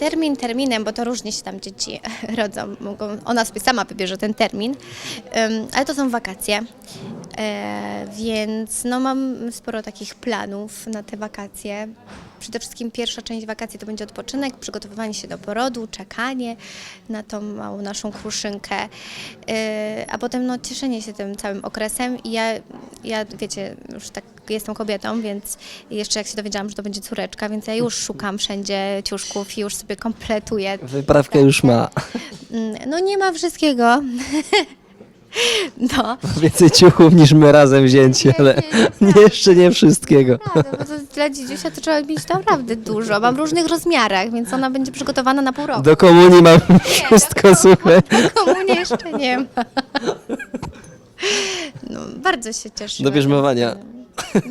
termin terminem, bo to różnie się tam dzieci rodzą. Mogą, ona sobie sama wybierze ten termin, ale to są wakacje. E, więc no, mam sporo takich planów na te wakacje. Przede wszystkim pierwsza część wakacji to będzie odpoczynek, przygotowywanie się do porodu, czekanie na tą małą naszą kruszynkę, E, a potem no, cieszenie się tym całym okresem. I ja, ja, wiecie, już tak jestem kobietą, więc jeszcze jak się dowiedziałam, że to będzie córeczka, więc ja już szukam wszędzie ciuszków i już sobie kompletuję. Wyprawkę już ma. Mm, No nie ma wszystkiego. No, Więcej ciuchów niż my razem wzięci, ale nie, jeszcze nie wszystkiego. Prawda, bo to dla dzidziusia to trzeba mieć naprawdę dużo. Mam w różnych rozmiarach, więc ona będzie przygotowana na pół roku. Do komunii mam wszystko, słuchaj. Komunie jeszcze nie ma. No, bardzo się cieszę. Do bierzmowania.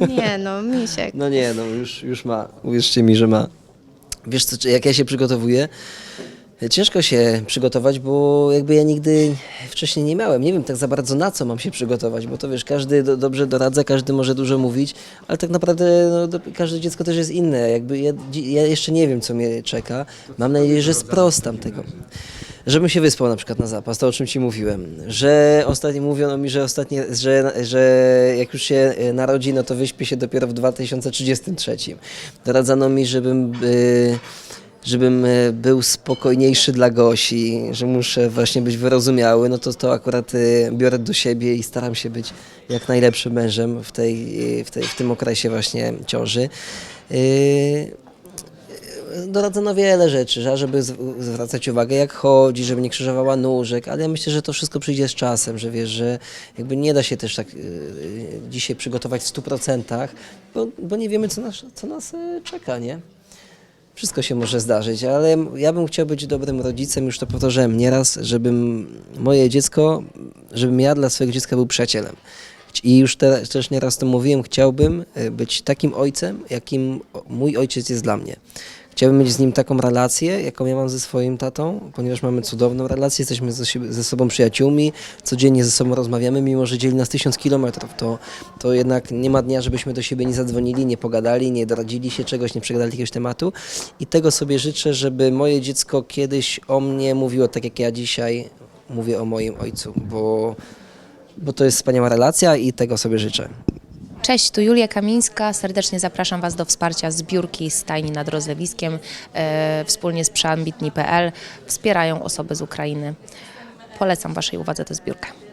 Nie no, misiek. No nie, no już, już ma. Uwierzcie mi, że ma. Wiesz co, jak ja się przygotowuję? Ciężko się przygotować, bo jakby ja nigdy wcześniej nie miałem. Nie wiem tak za bardzo na co mam się przygotować, bo to wiesz, każdy do, dobrze doradza, każdy może dużo mówić, ale tak naprawdę no, do, każde dziecko też jest inne. Jakby ja, ja jeszcze nie wiem, co mnie czeka. Mam nadzieję, że sprostam tego. Żebym się wyspał na przykład na zapas, to o czym Ci mówiłem. Że ostatnio mówiono mi, że ostatnie, że, że jak już się e, narodzi, no to wyśpię się dopiero w 2033. Doradzano mi, żebym, y, żebym e, był spokojniejszy dla Gosi, że muszę właśnie być wyrozumiały, no to to akurat e, biorę do siebie i staram się być jak najlepszym mężem w, tej, w, tej, w tym okresie właśnie ciąży. Y, doradzono wiele rzeczy, że- żeby zwracać uwagę jak chodzi, żeby nie krzyżowała nóżek, ale ja myślę, że to wszystko przyjdzie z czasem, że wiesz, że jakby nie da się też tak dzisiaj przygotować w 100%, bo, bo nie wiemy, co nas, co nas czeka, nie? Wszystko się może zdarzyć, ale ja bym chciał być dobrym rodzicem, już to powtarzałem nieraz, żebym moje dziecko, żebym ja dla swojego dziecka był przyjacielem. I już te, też nieraz to mówiłem, chciałbym e, być takim ojcem, jakim mój ojciec jest dla mnie. Chciałbym mieć z nim taką relację, jaką ja mam ze swoim tatą, ponieważ mamy cudowną relację, jesteśmy ze, siebie- ze sobą przyjaciółmi, codziennie ze sobą rozmawiamy, mimo że dzieli nas tysiąc kilometrów, to, to jednak nie ma dnia, żebyśmy do siebie nie zadzwonili, nie pogadali, nie doradzili się czegoś, nie przegadali jakiegoś tematu. I tego sobie życzę, żeby moje dziecko kiedyś o mnie mówiło tak, jak ja dzisiaj mówię o moim ojcu, bo, bo to jest wspaniała relacja i tego sobie życzę. Cześć, tu Julia Kamińska. Serdecznie zapraszam Was do wsparcia zbiórki Stajni nad Rozlewiskiem. E, wspólnie z przeambitni.pl wspierają osoby z Ukrainy. Polecam Waszej uwadze tę zbiórkę.